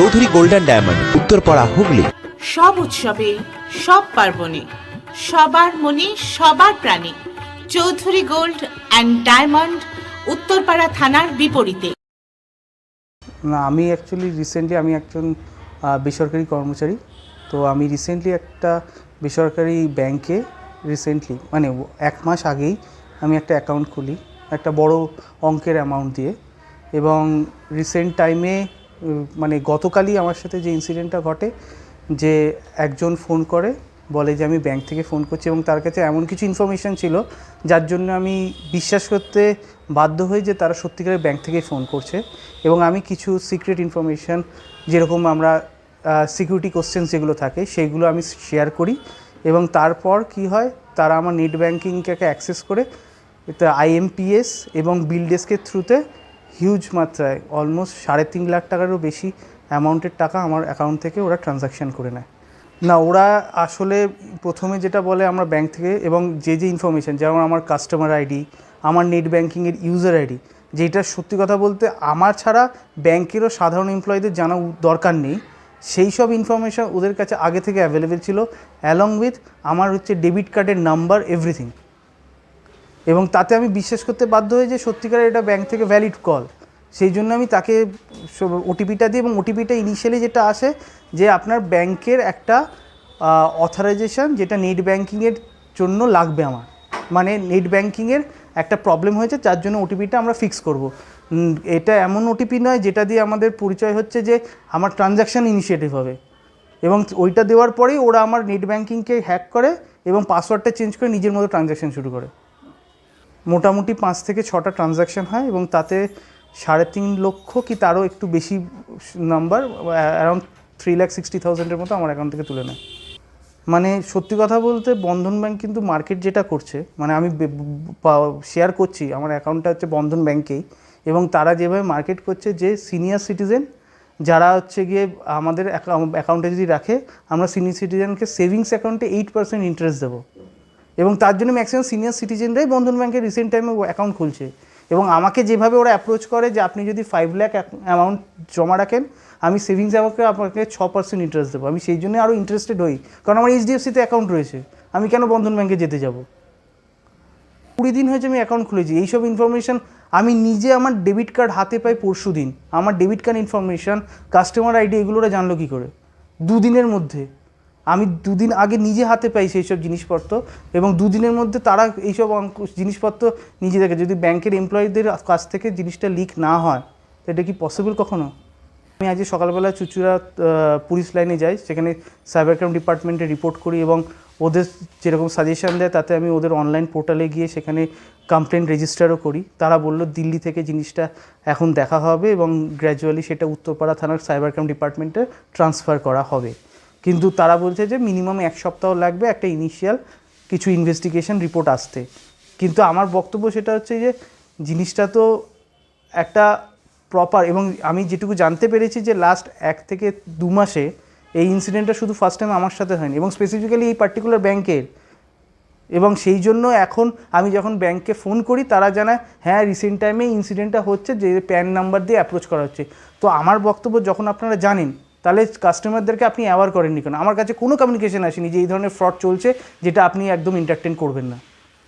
Chowdhury golden diamond Uttarpara Hooghly. সব উৎসবে সব পার্বণে সবার মনে সবার প্রাণে Chowdhury gold and diamond Uttarpara থানার বিপরীতে। না আমি অ্যাকচুয়ালি রিসেন্টলি আমি একজন বেসরকারি কর্মচারী। তো আমি রিসেন্টলি একটা বেসরকারি ব্যাংকে রিসেন্টলি মানে এক মাস আগেই আমি একটা অ্যাকাউন্ট খুলি একটা বড় অঙ্কের অ্যামাউন্ট দিয়ে। এবং রিসেন্ট টাইমে মানে গতকালই আমার সাথে যে ইনসিডেন্টটা ঘটে, যে একজন ফোন করে, বলে যে আমি ব্যাংক থেকে ফোন করছি এবং তার কাছে এমন কিছু ইনফরমেশান ছিল, যার জন্য আমি বিশ্বাস করতে বাধ্য হই যে তারা সত্যিকারের ব্যাংক থেকেই ফোন করছে এবং আমি কিছু সিক্রেট ইনফরমেশান যেরকম আমরা সিকিউরিটি কোশ্চেন্স যেগুলো থাকে সেইগুলো আমি শেয়ার করি এবং তারপর কি হয়, তারা আমার নেট ব্যাঙ্কিংকে অ্যাক্সেস করে আইএমপিএস এবং বিল ডেস্কের থ্রুতে হিউজ মাত্রায় অলমোস্ট সাড়ে তিন লাখ টাকারও বেশি অ্যামাউন্টের টাকা আমার অ্যাকাউন্ট থেকে ওরা ট্রানজাকশন করে নেয়। না, ওরা আসলে প্রথমে যেটা বলে আমরা ব্যাংক থেকে এবং যে যে ইনফরমেশান যেমন আমার কাস্টমার আইডি আমার নেট ব্যাঙ্কিংয়ের ইউজার আইডি যেটা সত্যি কথা বলতে আমার ছাড়া ব্যাংকেরও সাধারণ এমপ্লয়ীদের জানা দরকার নেই। সেই সব ইনফরমেশান ওদের কাছে আগে থেকে অ্যাভেলেবেল ছিল অ্যালং উইথ আমার হচ্ছে ডেবিট কার্ডের নাম্বার এভরিথিং এবং তাতে আমি বিশ্বাস করতে বাধ্য হই যে সত্যিকার এটা ব্যাংক থেকে ভ্যালিড কল সেই জন্য আমি তাকে ওটিপিটা দিই এবং ওটিপিটা ইনিশিয়ালি যেটা আসে যে আপনার ব্যাংকের একটা অথরাইজেশন যেটা নেট ব্যাংকিংয়ের জন্য লাগবে আমার। মানে নেট ব্যাংকিংয়ের একটা প্রবলেম হয়েছে, যার জন্য ওটিপিটা আমরা ফিক্স করব। এটা এমন ওটিপি নয় যেটা দিয়ে আমাদের পরিচয় হচ্ছে যে আমার ট্রানজ্যাকশান ইনিশিয়েটিভ হবে। এবং ওইটা দেওয়ার পরেই ওরা আমার নেট ব্যাংকিংকে হ্যাক করে এবং পাসওয়ার্ডটা চেঞ্জ করে নিজের মতো ট্রানজ্যাকশন শুরু করে। মোটামুটি পাঁচ থেকে ছটা ট্রানজ্যাকশন হয় এবং তাতে সাড়ে তিন লক্ষ কি তারও একটু বেশি number around three lakh sixty থাউজেন্ডের মতো আমার অ্যাকাউন্ট থেকে তুলে নেয়। মানে সত্যি কথা বলতে বন্ধন ব্যাংক কিন্তু মার্কেট যেটা করছে মানে আমি শেয়ার করছি, আমার অ্যাকাউন্টটা হচ্ছে বন্ধন ব্যাংকেই এবং তারা যেভাবে মার্কেট করছে যে সিনিয়র সিটিজেন যারা হচ্ছে গিয়ে আমাদের অ্যাকাউন্টে যদি রাখে, আমরা সিনিয়র সিটিজেনকে সেভিংস অ্যাকাউন্টে এইট পার্সেন্ট ইন্টারেস্ট দেবো। এবং তার জন্য ম্যাক্সিমাম সিনিয়র সিটিজেনরাই বন্ধন ব্যাংকের রিসেন্ট টাইমে অ্যাকাউন্ট খুলছে। এবং আমাকে যেভাবে ওরা অ্যাপ্রোচ করে যে আপনি যদি ফাইভ ল্যাক অ্যামাউন্ট জমা রাখেন, আমি সেভিংস আমাকে আপনাকে ছ পার্সেন্ট ইন্টারেস্ট দেবো। আমি সেই জন্য আরও ইন্টারেস্টেড হই। কারণ আমার এইচডিএফসিতে অ্যাকাউন্ট রয়েছে। আমি কেন বন্ধন ব্যাংকে যেতে যাব? কুড়ি দিন হয়েছে আমি অ্যাকাউন্ট খুলেছি। এইসব ইনফরমেশান আমি নিজে আমার ডেবিট কার্ড হাতে পাই পরশু দিন। আমার debit card information customer ID এগুলোরা জানলো কী করে? দুদিনের মধ্যে। আমি দুদিন আগে নিজে হাতে পাই সেই সব জিনিসপত্র এবং দুদিনের মধ্যে তারা এইসব অঙ্ক- জিনিসপত্র নিজে দেখে। যদি ব্যাংকের এমপ্লয়ীদের কাছ থেকে জিনিসটা লিক না হয়, তো এটা কি পসিবল কখনো? আমি আজকে সকালবেলা চুচুড়া পুলিশ লাইনে যাই, সেখানে সাইবার ক্রাইম ডিপার্টমেন্টে রিপোর্ট করি এবং ওদের যেরকম সাজেশন দেয়, তাতে আমি ওদের অনলাইন পোর্টালে গিয়ে সেখানে কমপ্লেন রেজিস্টারও করি। তারা বলল, দিল্লি থেকে জিনিসটা এখন দেখা হবে এবং গ্র্যাজুয়ালি সেটা উত্তরপাড়া থানার সাইবার ক্রাইম ডিপার্টমেন্টে ট্রান্সফার করা হবে। কিন্তু তারা বলছে যে মিনিমাম এক সপ্তাহ লাগবে একটা ইনিশিয়াল কিছু ইনভেস্টিগেশন রিপোর্ট আসতে। কিন্তু আমার বক্তব্য সেটা হচ্ছে যে জিনিসটা তো একটা প্রপার এবং আমি যেটুকু জানতে পেরেছি যে লাস্ট এক থেকে দু মাসে এই ইনসিডেন্টটা শুধু ফার্স্ট টাইম আমার সাথে হয়নি এবং স্পেসিফিক্যালি এই পার্টিকুলার ব্যাংকের এবং সেই জন্য এখন আমি যখন ব্যাংকে ফোন করি, তারা জানায় হ্যাঁ রিসেন্ট টাইমে ইনসিডেন্টটা হচ্ছে যে প্যান নাম্বার দিয়ে অ্যাপ্রোচ করা হচ্ছে। তো আমার বক্তব্য যখন আপনারা জানেন তাহলে কাস্টমারদেরকে আপনি অ্যাওয়ার করেননি কেন? আমার কাছে কোনো কমিউনিকেশন আসেনি যে এই ধরনের ফ্রড চলছে, যেটা আপনি একদম এন্টারটেন করবেন না।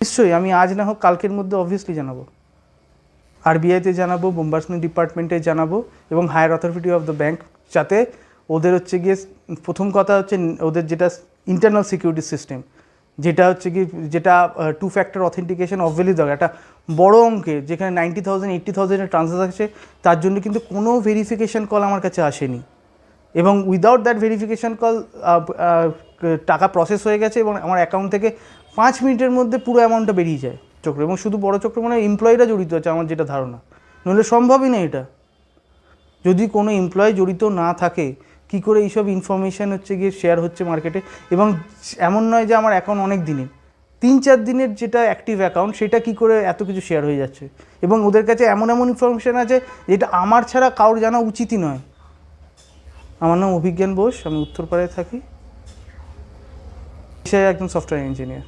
নিশ্চয়ই, আমি আজ না হোক, কালকের মধ্যে অবভিয়াসলি জানাব। আরবিআইতে জানাব বোম্বার্সনি ডিপার্টমেন্টে জানাব, এবং higher authority of the bank যাতে ওদের হচ্ছে গিয়ে, প্রথম কথা হচ্ছে ওদের যেটা ইন্টারনাল সিকিউরিটি সিস্টেম যেটা হচ্ছে কি যেটা টু ফ্যাক্টর অথেন্টিকেশন অবভিয়াসলি দরকার একটা বড় অঙ্কের যেখানে নাইনটি থাউজেন্ড এইট্টি থাউজেন্ডের ট্রান্সফার আছে, তার জন্য কিন্তু কোনো ভেরিফিকেশন কল আমার কাছে আসেনি। এবং উইদাউট দ্যাট ভেরিফিকেশন কল টাকা প্রসেস হয়ে গেছে এবং আমার অ্যাকাউন্ট থেকে পাঁচ মিনিটের মধ্যে পুরো অ্যামাউন্টটা বেরিয়ে যায় চক্র এবং শুধু বড় চক্র মানে এমপ্লয়িরা জড়িত আছে আমার যেটা ধারণা। নইলে সম্ভবই না এটা। যদি কোনো এমপ্লয় জড়িত না থাকে, কি করে এইসব ইনফরমেশান হচ্ছে গিয়ে শেয়ার হচ্ছে মার্কেটে এবং এমন নয় যে আমার অ্যাকাউন্ট অনেক দিনের। তিন চার দিনের যেটা অ্যাক্টিভ অ্যাকাউন্ট সেটা কি করে এত কিছু শেয়ার হয়ে যাচ্ছে? এবং ওদের কাছে এমন এমন ইনফরমেশান আছে, যেটা আমার ছাড়া কারোর জানা উচিতই নয়। আমার নাম অভিজ্ঞান বোস আমি উত্তরপাড়ায় থাকি। সে একজন সফটওয়্যার ইঞ্জিনিয়ার